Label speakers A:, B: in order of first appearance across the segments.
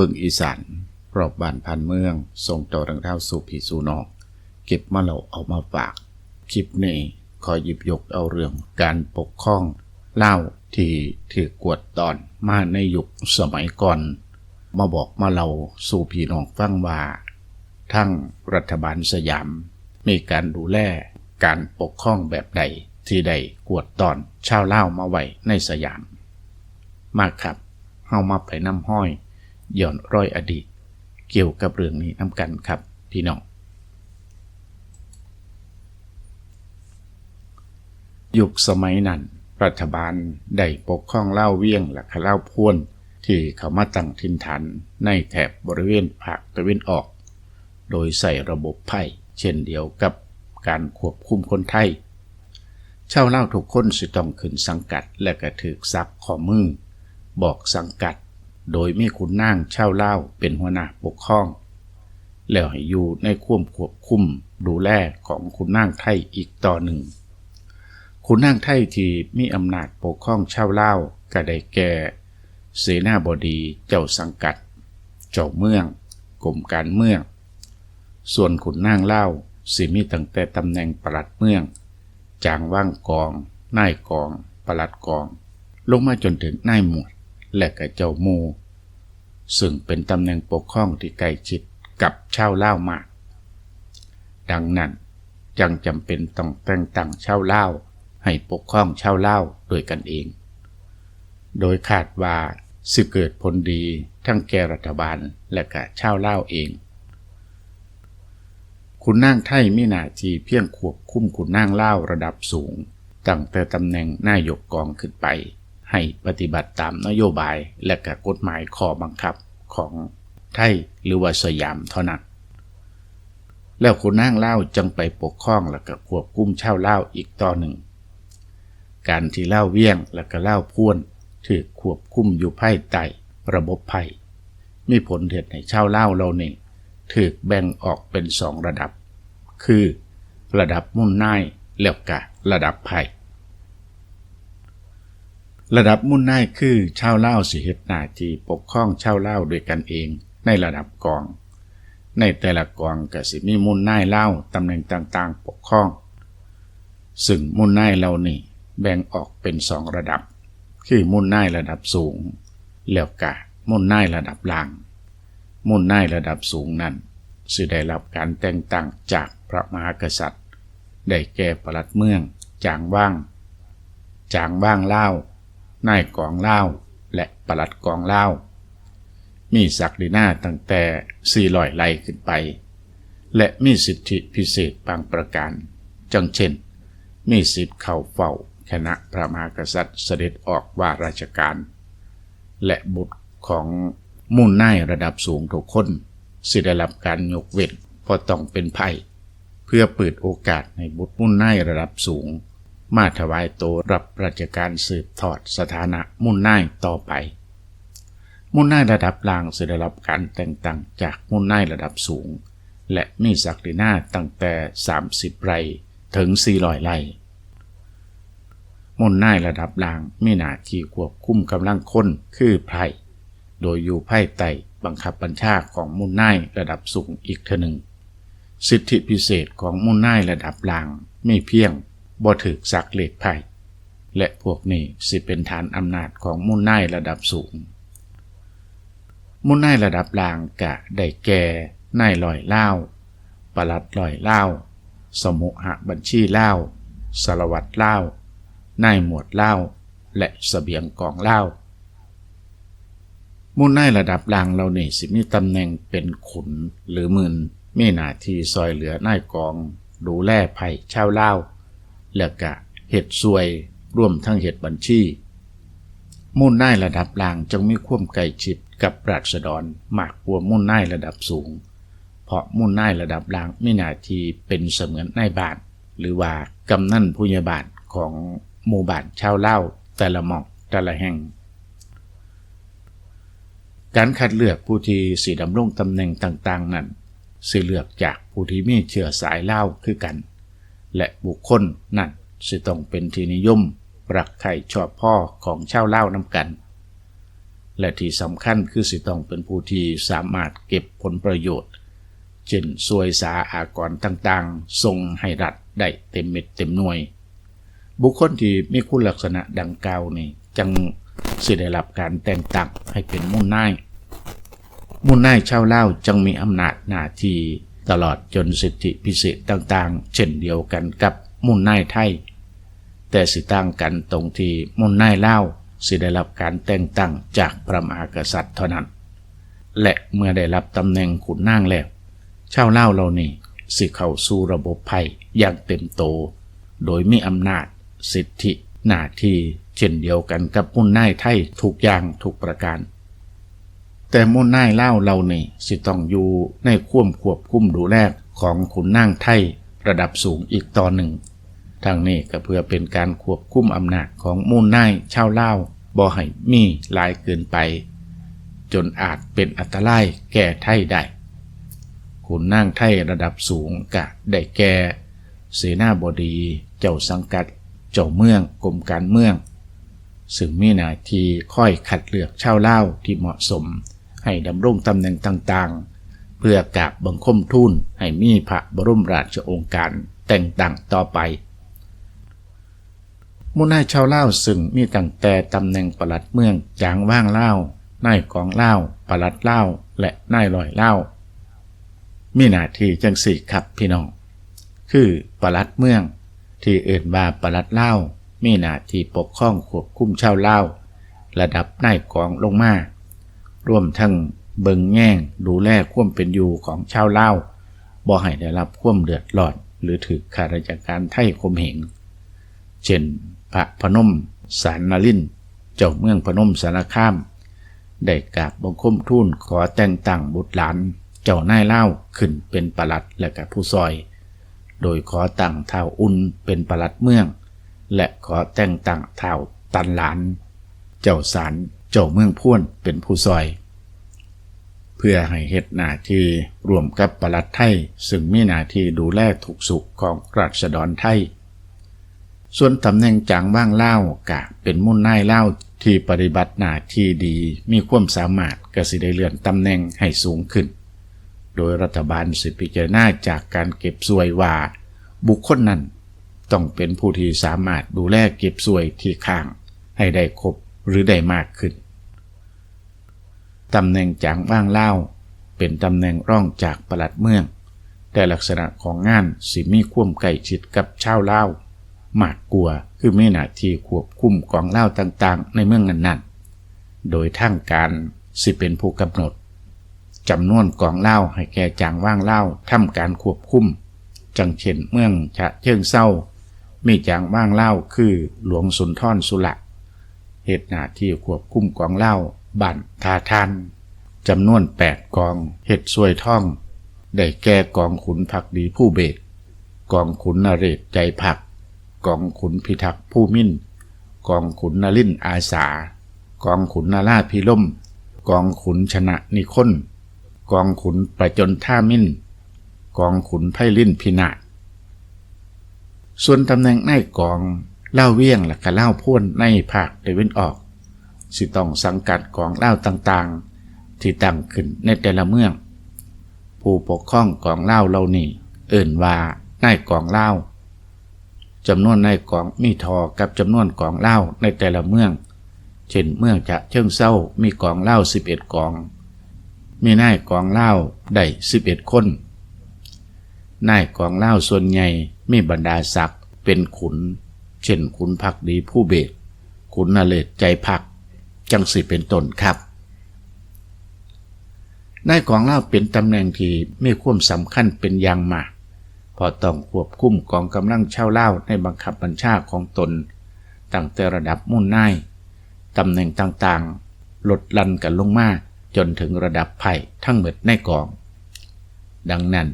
A: เบิ่งอีสานรอบบ้านพันเมือง ส่งต่อดังเท่าสู่พี่สู่นอก เก็บมาเราเอามาฝาก คลิปนี้ขอหยิบยกเอาเรื่องการปกครองเล่าที่ถือกวดตอนมาในยุคสมัยก่อน มาบอกมาเราสู่พี่น้องฟังว่า ทั้งรัฐบาลสยาม มีการดูแลการปกครองแบบใดที่ได้กวดตอนชาวเล่ามาไว้ในสยาม มากครับเฮามาไปน้ำห้อย ย้อนร้อยอดีต เกี่ยวกับเรื่องนี้น้ำกันครับพี่น้องยุคสมัยนั้นรัฐบาลได้ปกครองเล่าเวียงและเล่าวพ่วนที่เขามาตั้งถิ่นฐานในแถบบริเวณภาคตะวันออก โดยใส่ระบบไพ่เช่นเดียวกับการควบคุมคนไทยชาวเล่าวทุกคนสิต้องขึ้นสังกัดและกระถือซักข้อมือ บอกสังกัด โดยมีคุณนางเช่าเล่าเป็นหัวหน้าปกครอง แล้วให้อยู่ในควบควบคุมดูแลของคุณนางไทยอีกต่อหนึ่ง คุณนางไทยที่มีอำนาจปกครองเช่าเล่าก็ได้แก่เสนาบดีเจ้าสังกัด เจ้าเมืองกรมการเมือง ส่วนขุนนางเล่าสิมีตั้งแต่ตำแหน่งปลัดเมือง จางว่างกองนายกองปลัดกอง ลงมาจนถึงนายหมวด และก็เจ้ามู ซึ่งเป็นตำแหน่งปกครองที่ใกล้ชิดกับชาวเล่ามาก ดังนั้นจังจำเป็นต้องแต่งตั้งชาวเล่าให้ปกครองชาวเล่าโดยกันเอง โดยคาดว่าสิเกิดผลดีทั้งแก่รัฐบาลและก็ชาวเล่าเอง คุณนางไทยมีหน้าที่เพียงควบคุมคุณนางเล่าระดับสูงตั้งแต่ตำแหน่งนายกกองขึ้นไป ให้ปฏิบัติตามนโยบายและก็กฎหมายข้อบังคับของไทยหรือว่าสยามเท่านั้น แล้วคุณนางเล่าจึงไปปกครองและก็ควบคุมเช่าเล่าอีกต่อหนึ่ง การที่เล่าเวียงและก็เล่าพ่วนถือควบคุมอยู่ภายใต้ระบบไพ่มีผลเหตุให้ชาเล่าเรานี่ถือแบ่งออกเป็นสองระดับ คือ ระดับมุ่นน่ายแล้วก็ระดับไพ่ ระดับมุ่นน่ายคือชาวเล่าสิเหตุหน้าที่ปกครองชาวเล่าด้วยกันเองในระดับกอง ในแต่ละกองก็สิมีมุ่นน่ายเล่าตำแหน่งต่างๆ ปกครอง ซึ่งมุ่นน่ายเรานี่แบ่งออกเป็นสองระดับ คือมุ่นน่ายระดับสูงแล้วก็มุ่นน่ายระดับล่าง มุ่นน่ายระดับสูงนั้นสิได้รับการแต่งตั้งจากพระมหากษัตริย์ ได้แก่ปลัดเมือง จางว่าง จางว่างเล่า นายกองเล่าและปลัดกองเล่ามีศักดินาตั้งแต่ 400 ไร่ขึ้นไป และมีสิทธิพิเศษบางประการ จังเช่น มีสิทธิเข้าเฝ้าคณะพระมหากษัตริย์เสด็จออกว่าราชการ และบุตรของมุ่นน่ายระดับสูงทุกคน สิได้รับการยกเว้นพราะต้องเป็นไพ่เพื่อเปิดโอกาสให้บุตรมุ่นน่ายระดับสูง มาถวายโตวรับราชการสืบทอดสถานะมุ่นน่ายต่อไป มุ่นน่ายระดับล่างสิได้รับการแต่งตั้งจากมุ่นน่ายระดับสูง และมีศักดินาตั้งแต่ 30 ไร่ถึง 400 ไร่มุ่นน่ายระดับล่างมีหน้าที่ควบคุมกำลังคนคือไพร่โดยอยู่ภายใต้บังคับบัญชาของมุ่นน่ายระดับสูงอีกเท่านึงสิทธิพิเศษของมุ่นน่ายระดับล่างไม่เพียง บ่ถึกสักเหลขไพ่และพวกนี้สิเป็นฐานอำนาจของมุ่นน่ายระดับสูง มุ่นน่ายระดับล่างกะได้แก่นายลอยเล่าปลัดลอยเล่าสมุหบัญชีเล่าสารวัตรเล่านายหมวดเล่าและสเสบียงกองเล่ามุ่นนายระดับล่างเราเนี่สิมีตำแหน่งเป็นขุนหรือมืนมีหน้าที่ซอยเหลือนายกอง ดูแลไผ่ชาวเล่า แล้วก็เห็ดซวยร่วมทั้งเห็ดบัญชีมุ่นนายระดับล่างจึงมีความใกล้ชิดกับปราชดรมากกว่ามุ่นนายระดับสูง เพราะมุ่นนายระดับล่างไมีหน้าที่เป็นเสมือนนายบานหรือว่ากำนันผู้ใหญ่บ้านของหมู่บ้านชาวเล่าแต่ละหมองแต่ละแห่ง การคัดเลือกผู้ที่สีดำรงตำแหน่งต่างๆ นั้นสิเลือกจากผู้ที่มีเชื้อสายเล่าคือกัน และบุคคลนั้นสิต้องเป็นที่นิยมรักใครชอบพ่อของชาวเล่าวนำกัน และที่สำคัญคือสิต้องเป็นผู้ที่สามารถเก็บผลประโยชน์เช่นสวยสาอากรต่างๆส่งให้รัฐได้เต็มเม็ดเต็มหน่วย บุคคลที่มีคุณลักษณะดังกล่าวนี่จังสิได้รับการแต่งตั้งให้เป็นมุ่นนายมุ่นนายชาวลาจังมีอำนาจหน้าที่ ตลอดจนสิทธิพิเศษต่างๆ เช่นเดียวกันกับมุ่นนายไทย แต่สิต่างกันตรงที่มุ่นนายลาสิได้รับการแต่งตั้งจากพระมหากษัตริย์เท่านั้น และเมื่อได้รับตำแหน่งขุนนางแล้วชาวลาเหล่านี้สิเข้าสู่ระบบภัยอย่างเต็มโต โดยมีอำนาจสิทธิหน้าที่เช่นเดียวกันกับมุ่นนายไทยทุกอย่างทุกประการ แต่มุ่นนายเล่าเหล่านี้สิต้องอยู่ในควมควบคุมดูแลของขุนนางไทยระดับสูงอีกต่อหนึ่งทางนี้ก็เพื่อเป็นการควบคุมอำนาจของมูลนายชาวลาบ่ให้มีหลายเกินไป จนอาจเป็นอันตรายแก่ไทยได้ขุนนางไทยระดับสูงกะได้แก่เสนาบดีเจ้าสังกัด เจ้าเมืองกรมการเมือง ซึ่งมีหน้าที่ค่อยคัดเลือกชาวลาที่เหมาะสม ให้ดำรงตำแหน่งต่างๆ เพื่อกราบบังคมทูลให้มีพระบรมราชโองการแต่งตั้งต่อไปมุนายชาวเล่าซึ่งมีตั้งแต่ตำแหน่งปลัดเมืองจางว่างเล่านายกองเล่าปลัดเล่าและนายลอยเล่ามีหน้าที่จังสี่ครับพี่น้อง คือปลัดเมือง ที่เอื่นว่าปลัดเล่ามีหน้าที่ปกครองควบคุมชาวเล่าระดับนายกองลงมา ร่วมทั้งเบิงแง่งดูแลควมเป็นอยู่ของชาวเล่าบ่ให้ได้รับควมเดือดร้อน หรือถือข้าราชการไทยคมเหง เช่น พระพนมสารนลินเจ้าเมืองพนมสารคาม ได้กราบบังคมทูลขอแต่งตั้งบุตรหลาน เจ้านายเล่าขึ้นเป็นประหลัดและกับผู้ซอย โดยขอตั้งเท้าอุ่นเป็นประหลัดเมือง และขอแต่งตั้งเท้าตันหลาน เจ้าสาร เจ้าเมืองพ่วนเป็นผู้ซอย เพื่อให้เฮ็ดหน้าที่ร่วมกับปลัดไทย ซึ่งมีหน้าที่ดูแลทุกสุขของราษฎรไทย ส่วนตำแหน่งจางว่างเล่ากะเป็นมุ่นนายเล่าที่ปฏิบัติหน้าที่ดีมีความสามารถกสิได้เลื่อนตำแหน่งให้สูงขึ้น โดยรัฐบาลสิพิจารณาจากการเก็บสวยว่า บุคคลนั้นต้องเป็นผู้ที่สามารถดูแลเก็บสวยที่ข้าง ให้ได้ครบ หรือได้มากขึ้นตำแหน่งจางว่างเล่า เป็นตำแหน่งร่องจากปลัดเมือง แต่ลักษณะของงานสิมีควมใกล้ชิดกับชาวเล่ามากกลัวคือมีหน้าที่ควบคุมกองเล่าต่างๆ ในเมืองนั้นๆ โดยทางการสิเป็นผู้กำหนดจำนวนกองเล่าให้แก่จางว่างเล่าทำการควบคุม จังเช่นเมืองฉะเชิงเศร้ามีจางว่างเล่าคือหลวงสุนทรสุละ เหตุหน้าที่ควบคุมกองเล่าบั่นทาทานจำนวนแปดกองเห็ดสวยท่อง ได้แก่กองขุนผักดีผู้เบกกองขุนนเรศใจผัก กองขุนพิทักษ์ผู้มิ่น กองขุนนลินอาสา กองขุนนาราพิล่ม กองขุนชนะนิคลกองขุนประจนท่ามิ่น กองขุนไพลินพินาศส่วนตำแหน่งนายกอง เล่าเวียงและก็เล่าพ่นในภาคตะวันออก สิต้องสังกัดกองเล่าต่างๆ ที่ตั้งขึ้นในแต่ละเมือง ผู้ปกครองกองเล่าเหล่านี้เอิ่นว่านายกองเล่าจำนวนนายกองมีทอกับจำนวนกองเล่าในแต่ละเมือง เช่นเมืองจะเชิงเศร้ามีกองเล่า11กอง มีนายกองเล่าได้11คน นายกองเล่าส่วนใหญ่มีบรรดาศักดิ์เป็นขุน ช่นขุนพักดีผู้เบกขุนนเลศใจพัก จังสิเป็นต้นครับนายกองเล่าเป็นตำแหน่งที่ไมีควมสำคัญเป็นอย่างมากพอต้องควบคุมกองกำลังเช่าเล่าในบังคับบัญชาของตน ตั้งแต่ระดับมุ่นนายตำแหน่งต่างๆ ลดลันกันลงมาจนถึงระดับไผ่ทั้งหมดในกอง ดังนั้น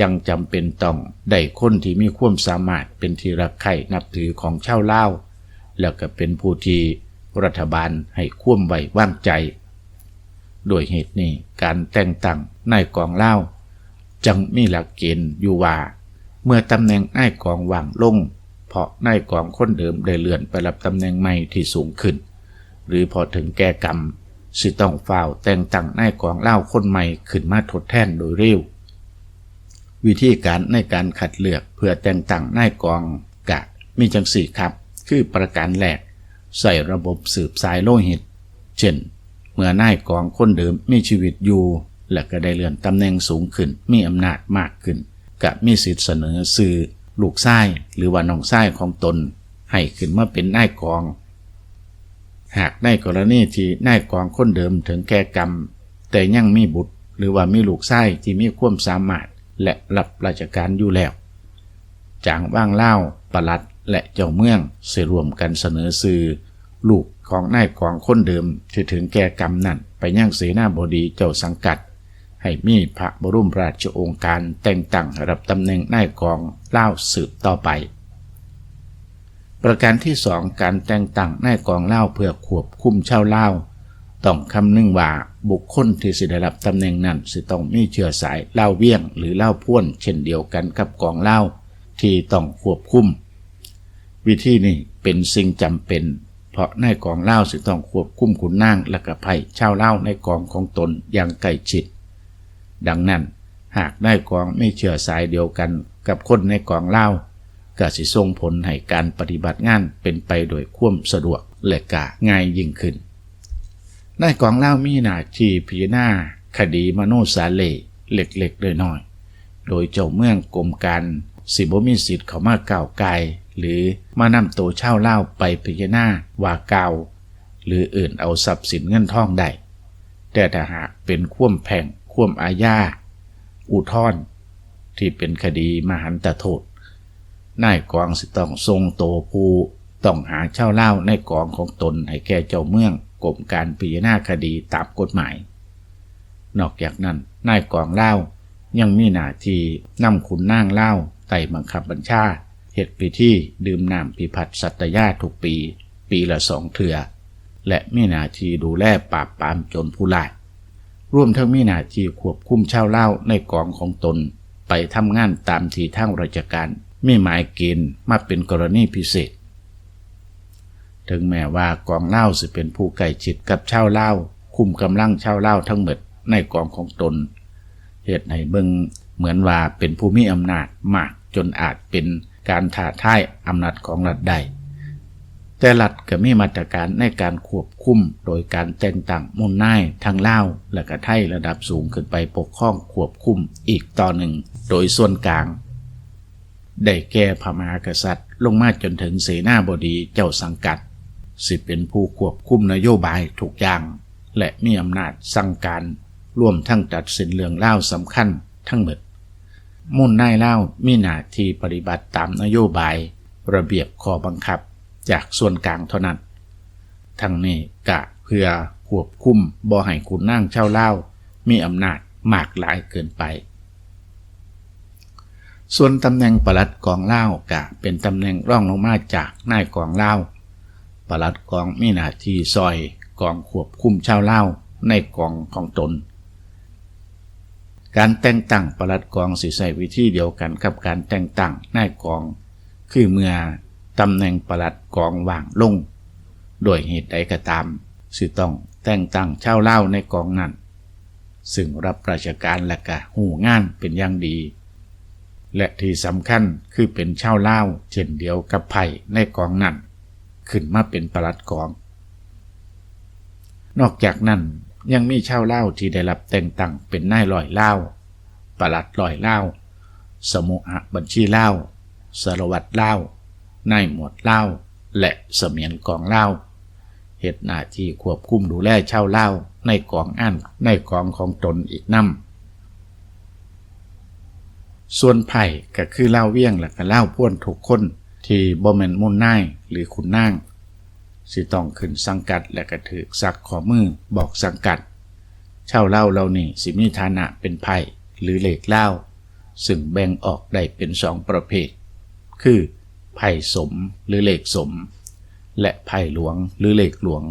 A: จังจำเป็นต้องได้คนที่มีความสามารถเป็นที่รักใคร่นับถือของชาวเล่าวแล้วก็เป็นผู้ที่รัฐบาลให้ควมไว้วางใจ โดยเหตุนี้การแต่งตั้งนายกองเล่าจังมีหลักเกณฑ์อยู่ว่า เมื่อตำแหน่งนายกองว่างลง เพราะนายกองคนเดิมได้เลื่อนไปรับตำแหน่งใหม่ที่สูงขึ้น หรือพอถึงแก่กรรมสิต้องเฝ่าแต่งตั้งนายกองเล่าคนใหม่ขึ้นมาทดแทนโดยเร็ว วิธีการในการขัดเลือกเพื่อแต่งตั้งนายกองกะมีจังสี่ครับ คือประการแรกใส่ระบบสืบสายโลหิต เช่น เมื่อนายกองคนเดิมมีชีวิตอยู่ และก็ได้เลื่อนตำแหน่งสูงขึ้น มีอำนาจมากขึ้นกะมีสิทธิเสนอสื่อลูกไส้หรือว่าน้องไส้ของตน ให้ขึ้นมาเป็นนายกอง หากในกรณีที่นายกองคนเดิมถึงแก่กรรม แต่ยังมีบุตร หรือว่ามีลูกไส้ที่มีความสามารถ และรับราชการอยู่แล้ว จางว่างเล่าประลัดและเจ้าเมืองเสรวมกันเสนอสื่อลูกของนายกองคนเดิมที่ถึงแก่กรรมนั้นไปยังเสนาบดีเจ้าสังกัด ให้มีพระบรมราชโองการแต่งตั้งรับตำแหน่งนายกองเล่าสืบต่อไป ประการที่สองการแต่งตั้งนายกองเล่าเพื่อควบคุมเช่าเล่า ต้องคำนึงว่าบุคคลที่สิได้รับตำแหน่งนั้นสิต้องมีเชื้อสายเล่าเวียงหรือเล่าพ่วน เช่นเดียวกันกับกองเล่าที่ต้องควบคุม วิธีนี้เป็นสิ่งจำเป็น เพราะในกองเล่าสิต้องควบคุมขุนนางและกระไผ่เช่าเล่าในกองของตนอย่างใกล้ชิด ดังนั้น หากนายกองไม่เชื่อสายเดียวกันกับคนในกองเล่าก็สิส่งผลให้การปฏิบัติงานเป็นไปโดยควมสะดวกและกะง่ายยิ่งขึ้น นายกองเล่ามีหน้าที่พิจารณาคดีมโนสาเลเล็กๆเลยน้อย โดยเจ้าเมืองกรมการสิบมีสิทธิ์เขามาก่าวไกลหรือมานำตัวเช่าเล่าไปพิจารณาว่าเก่าหรืออื่นเอาทรัพย์สินเงินทองได้แต่ถ้าหากเป็นคว่มแพ่งคว่มอาญาอุทธรที่เป็นคดีมหันตโทษนายกองสิต้องทรงโตผู้ต้องหาเช่าเล่าในกองของตนให้แก่เจ้าเมือง กรมการพิจารณาคดีตามกฎหมาย นอกจากนั้นนายกองเล่ายังมีหน้าที่นำขุนนางเล่าไต่บังคับบัญชาเหตุพิธีดื่มน้ำพิพัฒน์สัตยาทุกปี ปีละสองเถื่อและมีหน้าที่ดูแลปราบปรามจรผู้ร้ายร่วมทั้งมีหน้าที่ควบคุมชาวเล่าในกองของตน ไปทำงานตามที่ทางราชการมีหมายเกณฑ์มาเป็นกรณีพิเศษ ถึงแม้ว่ากองเล่าสิเป็นผู้ใกล้ชิดกับเช่าเล่าคุมกำลังเช่าเล่าทั้งหมดในกองของตน เหตุให้เบิงเหมือนว่าเป็นผู้มีอำนาจมากจนอาจเป็นการถ่าท่ายอำนาจของรัฐได้แต่รัฐก็มีมาตรการในการควบคุมโดยการแต่งตั้งมุ่นนายทางเล่าและก็ไทยระดับสูงขึ้นไปปกครองควบคุมอีกต่อหนึ่ง โดยส่วนกลาง ได้แก่พระมหากษัตริย์ ลงมาจนถึงเสนาบดีเจ้าสังกัด สิเป็นผู้ควบคุมนโยบายทุกอย่าง และมีอำนาจสั่งการร่วมทั้งตัดสินเรื่องเล่าสำคัญทั้งหมดมุ่นนายเล่ามีหน้าที่ปฏิบัติตามนโยบาย ระเบียบข้อบังคับจากส่วนกลางเท่านั้น ทั้งนี้กะเพื่อควบคุมบ่ให้คุณนั่งเช่าเล่ามีอำนาจมากหลายเกินไป ส่วนตำแหน่งปลัดกองเล่ากะเป็นตำแหน่งร่องลงมาจากนายกองเล่า ปลัดกองมีหน้าที่ซอยกองควบคุมช่าเล่าในกองของตน การแต่งตั้งปลัดกองสิใส่วิธีเดียวกันกับการแต่งตั้งนายกอง คือเมื่อตำแหน่งปลัดกองว่างลง โดยเหตุใดก็ตามสิต้องแต่งตั้งช่าเล่าในกองนั้น ซึ่งรับราชการและกะหูงานเป็นอย่างดี และที่สำคัญคือเป็นช่าเล่าเช่นเดียวกับไผ่ในกองนั้น ขึ้นมาเป็นปลัดกอง นอกจากนั้นยังมีเช่าเล่าที่ได้รับแต่งตั้งเป็นนายลอยเล่าปลัดลอยเล่าสมุหบัญชีเล่าสารวัตรเล่านายหมวดเล่าและเสมียนกองเล่าเหตุหน้าที่ควบคุมดูแลเช่าเล่าในกองอันในกองของตนอีกนำส่วนไผ่ก็คือเล่าเวียงและก็เล่าพ่วนทุกคน ที่บ่แม่นมุ่นนายหรือคุณนางสิต้องขึ้นสังกัดและก็ถือสักขอมือบอกสังกัด เช่าเล่าเรานี่สิมีฐานะเป็นไผ่หรือเหล็กเล่าซึ่งแบ่งออกได้เป็นสองประเภท คือไผ่สมหรือเหล็กสม และไผ่หลวงหรือเหล็กหลวง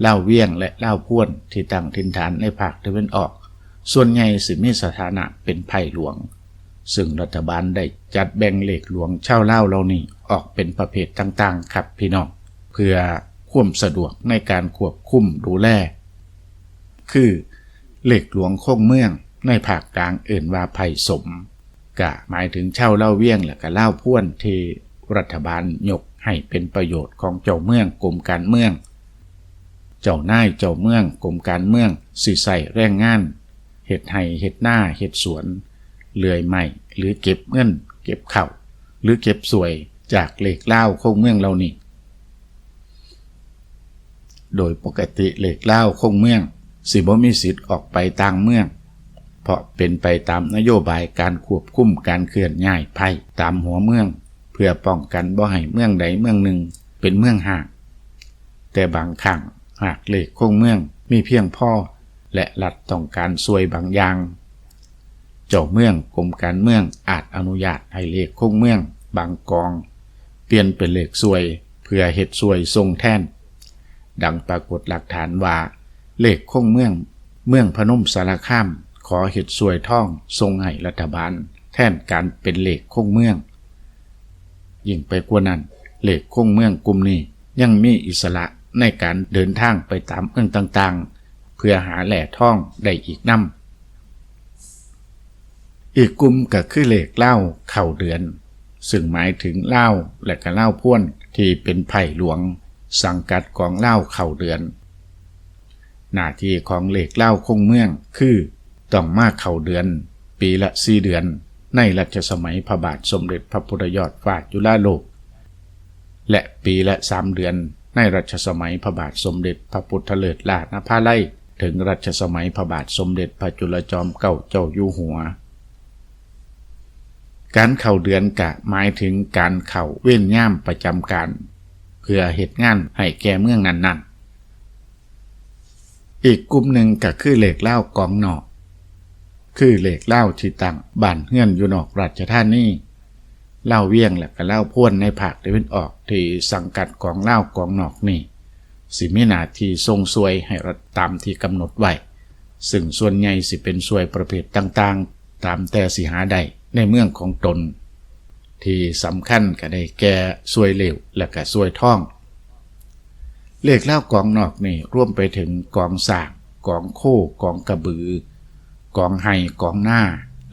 A: เล่าเวียงและเล่าพ่วนที่ตั้งทินฐานในภาคตะวันออก ส่วนใหญ่สิมีสถานะเป็นไผ่หลวง ซึ่งรัฐบาลได้จัดแบ่งเหล็กหลวงเช่าเล่าเหล่านี้ออกเป็นประเภทต่างๆ ครับพี่น้อง เพื่อควบสะดวกในการควบคุมดูแล คือเหล็กหลวงโคงเมืองในภาคกลางเอื่นว่าไผ่สมกะหมายถึงเช่าเล่าเวียงและก็เล่าพ่วนที่รัฐบาลยกให้เป็นประโยชน์ของเจ้าเมืองกรมการเมือง เจ้านายเจ้าเมืองกรมการเมืองสิใส่แรงงานเห็ดไห้เห็ดหน้าเห็ดสวน เลื่อยไม้หรือเก็บเงิน เก็บเข่า หรือเก็บสวยจากเหล็กเล่าโคงเมืองเรานี่โดยปกติเหล็กเล่าโคงเมือง สิบ่มีสิทธิ์ออกไปต่างเมือง เพราะเป็นไปตามนโยบายการควบคุมการเคลื่อนย้ายภัยตามหัวเมือง เพื่อป้องกันบ่ให้เมืองใดเมืองหนึ่งเป็นเมืองห่างแต่บางครั้งหากเหล็กโคงเมืองมีเพียงพ่อและรัฐต้องการซวยบางอย่าง เจ้าเมืองกรมการเมืองอาจอนุญาตให้เลขคงเมือง บางกอง เปลี่ยนเป็นเลขซวย เพื่อเฮ็ดซวยทรงแทนดังปรากฏหลักฐานว่า เลขคงเมือง เมืองพนมสารคาม ขอเฮ็ดซวยท่องทรงให้รัฐบาล แทนการเป็นเลขคงเมือง ยิ่งไปกว่านั้นเลขคงเมืองกลุ่มนี้ยังมีอิสระในการเดินทางไปตามเมืองต่างๆ เพื่อหาแหล่ท่องได้อีกนำ อีกกลุ่มก็คือเลขเล่าเข่าเดือน ซึ่งหมายถึงเล่าและก็เล่าพ่วนที่เป็นไผ่หลวง สังกัดของเล่าเข่าเดือน หน้าที่ของเลขเล่าคงเมืองคือต้องมาเข่าเดือน ปีละสี่เดือน ในรัชสมัยพระบาทสมเด็จพระพุทธยอดฟ้าจุฬาโลก และปีละสามเดือน ในรัชสมัยพระบาทสมเด็จพระพุทธเลิศลาณภาไลถึงรัชสมัยพระบาทสมเด็จพระจุลจอมเก่าเจ้าอยู่หัว การเข่าเดือนกะหมายถึงการเข่าเว้นย่ามประจำการ เพื่อเหตุงานให้แก่เมืองนั้นๆ อีกกลุ่มหนึ่งก็คือเหล็กเล่ากองนอกคือเหล็กเล่าที่ตั้งบ้านเฮือนอยู่นอกราชธานีเล่าเวียงและก็เล่าพ่วนในภาคตะวันออกที่สังกัดกองเล่ากองนอกนี่สิมีนาที่ทรงสวยให้รัฐตามที่กำหนดไว้ ซึ่งส่วนใหญ่สิเป็นสวยประเภทต่างๆ ตามแต่สิหาได้ ในเมืองของตน ที่สำคัญก็ได้แก่สวยเหลวและก็สวยท่อง เลขเล่ากองนอกนี่ร่วมไปถึงกองสากกองโคกองกระบือ กองไห้กองหน้า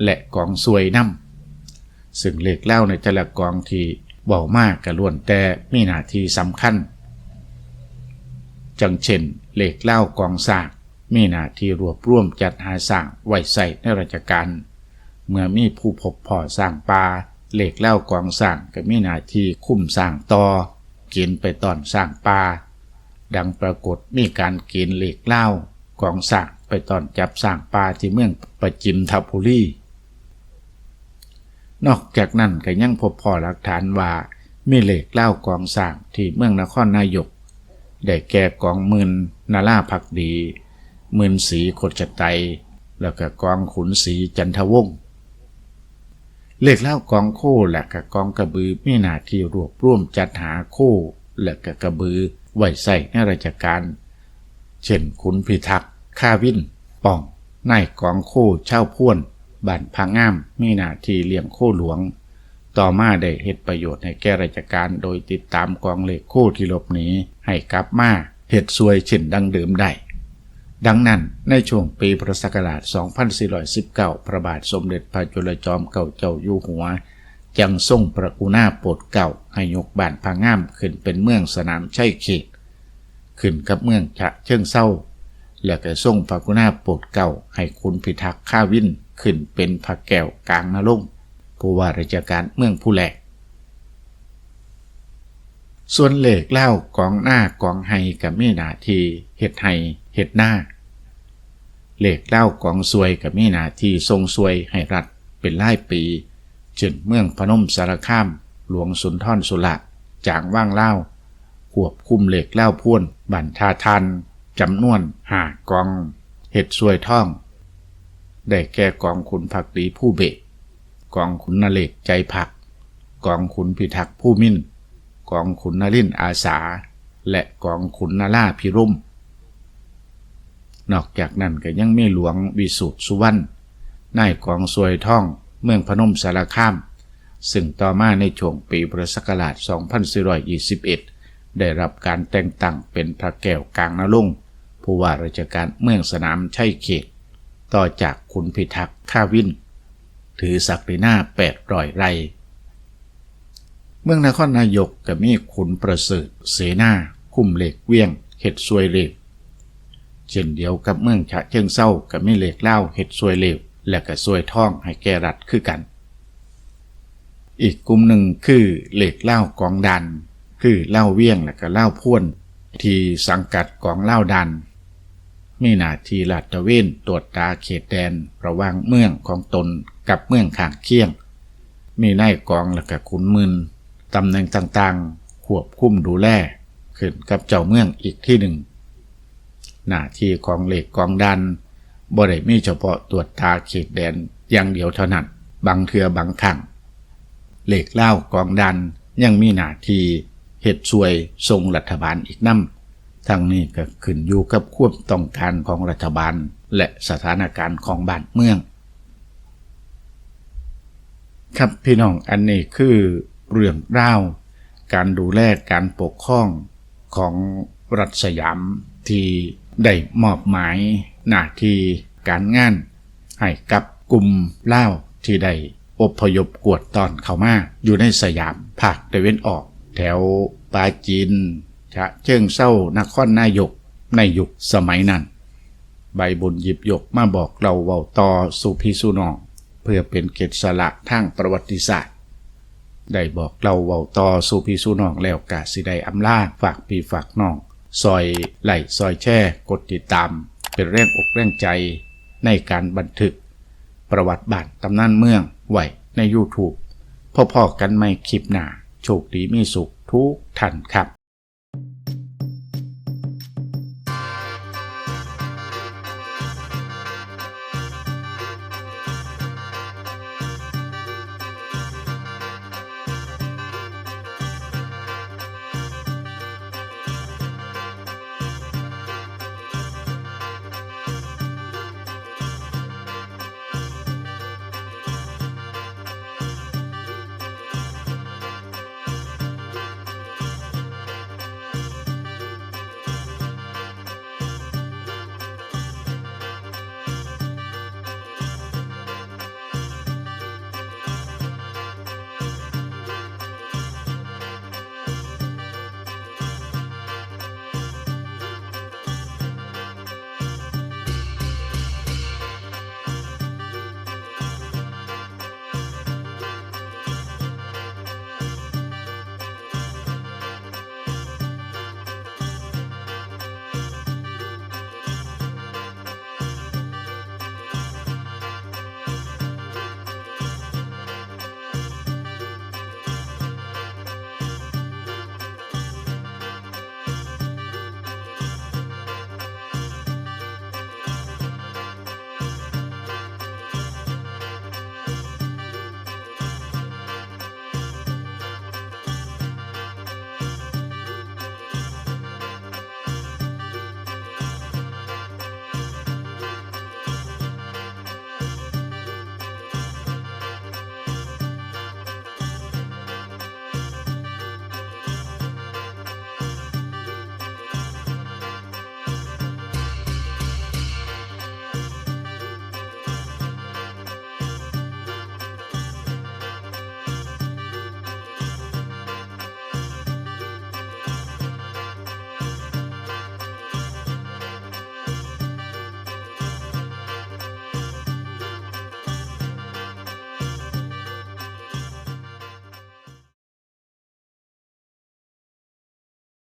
A: และกองสวยน้ำซึ่งเลขเล่าในแต่ละกองที่เบามากกระล้วนแต่มีหน้าที่สำคัญ จังเช่นเลขเล่ากองสางมีหน้าที่รวบรวมจัดหาสร้างไว้ใส่ในราชการ เมื่อมีผู้พบพ่อสร้างปลาเหลขเล่ากองสร้างก็มีหน้าที่คุ้มสร้างต่อกินไปตอนสร้างปลาดังปรากฏมีการกินเหลขเล่ากองสร้างไปตอนจับสร้างปลาที่เมืองประจิมทัพุรีนอกจากนั้นก็ยังพบพอหลักฐานว่ามีเหล็กเล่ากองสร้างที่เมืองนครนายกได้แก่กองมืนนาลาพักดี มืนสีโคจไต แล้วก็กองขุนสีจันทวงศ์ เหล็กเล่ากองโค่และก็กองกระบือมีหน้าที่รวบรวมจัดหาโค่และก็กระบือไว้ใส่ในราชการ เช่นขุนพิทักษ์ข้าวินป่องนายกองโค่เช่าพ่วนบ้านพังงามมีหน้าที่เลี้ยงโคหลวง ต่อมาได้เฮ็ดประโยชน์ให้แก่ราชการโดยติดตามกองเหล็กโคที่หลบหนีให้กลับมาเฮ็ดซวยเช่นดังเดิมได้ ดังนั้นในช่วงปีพุทธศักราช 2419 พระบาทสมเด็จพระจุลจอมเก่าเจ้าอยู่หัวจังทรงประกุณาโปรดเก่าให้ยกบ้านพังงามขึ้นเป็นเมืองสนามชัยเขต ขึ้นกับเมืองฉะเชิงเศร้า และก็ทรงพระกุณาโปรดเก่าให้คุณพิทักษ์ข้าวินขึ้นเป็นพระแก้วกลางนรงผู้ว่าราชการเมืองผู้แหลกส่วนเหล็กเล่ากองหน้ากองไฮกับมีนาทีเห็ดไฮ เห็ดหน้าเหล็กเล่ากองซวยกับมีนาทีทรงซวยให้รัฐเป็นไล่ปีจนเมืองพนมสารคาม หลวงสุนทรสุละจางว่างเล่าควบคุมเหล็กเล่าพ่วนบันทาทันจำนวนหากอง เห็ดซวยท่อง ได้แก่กองขุนผักดีผู้เบกกองขุนนเลกใจผัก กองขุนพิทักษ์ผู้มิ่น กองขุนนลินอาสา และกองขุนนาล่าพิรุ่ม นอกจากนั้นก็ยังมีหลวงวิสุทธสุวรรณนายกองสวยท่อง เมืองพนมสารคาม ซึ่งต่อมาในช่วงปีพุทธศักราช 2421 ได้รับการแต่งตั้งเป็นพระแก้วกลางนรงผู้ว่าราชการเมืองสนามชัยเขต ต่อจากขุนพิทักษ์ข้าวิน ถือศักดินาแปดร้อยไร่เมืองนครนายกก็มีขุนประเสริฐเสนาคุ้มเหล็กเวียงเห็ดซวยเหล็ก เช่นเดียวกับเมืองฉะเชิงเศร้าก็มีเหล็กเล่าเห็ดซวยเหลวและก็ซวยท่องให้แกรัฐคือกัน อีกกลุ่มหนึ่งคือเหล็กเล่ากองดัน คือเล่าเวียงและก็เล่าพ่วนที่สังกัดกองเล่าดัน มีหน้าที่ลาดตะเวนตรวจตาเขตแดนระว่างเมืองของตนกับเมืองข้างเคียง มีนายกองและก็ขุนมืนตำแหน่งต่างๆควบคุมดูแลขึ้นกับเจ้าเมืองอีกที่หนึ่ง หน้าที่ของเหล็กกองดันบ่ได้มีเฉพาะตรวจตาเขตแดนอย่างเดียวเท่านั้นบางเทือบางครั้งเหล็กเล่ากองดันยังมีหน้าที่เฮ็ดช่วยทรงรัฐบาลอีกนำทั้งนี้ก็ขึ้นอยู่กับความต้องการของรัฐบาลและสถานการณ์ของบ้านเมือง ครับพี่น้องอันนี้คือเรื่องราวการดูแลการปกครองของรัฐสยามที่ ได้มอบหมายหน้าที่การงาน ให้กับกลุ่มเล่าที่ได้อพยพกวดตอนเข้ามาอยู่ในสยามภาคตะเวนออก แถวปาจีนฉะเชิงเศร้านครนายกในยุคสมัยนั้น ใบบุญหยิบยกมาบอกเราเว้าต่อสู่พี่สู่น้องเพื่อเป็นเกตสละทางประวัติศาสตร์ ได้บอกเราเว้าต่อสู่พี่สู่น้องแล้วกะสิได้อำลาฝากพี่ฝากน้อง ซอยไหลซอยแช่กดติดตาม เป็นแรงอกแรงใจในการบันทึก ประวัติบ้านตำนานเมืองไหวใน YouTube พ่อๆกันไม่คลิปหนาโชคดีมีสุขทุกท่านครับ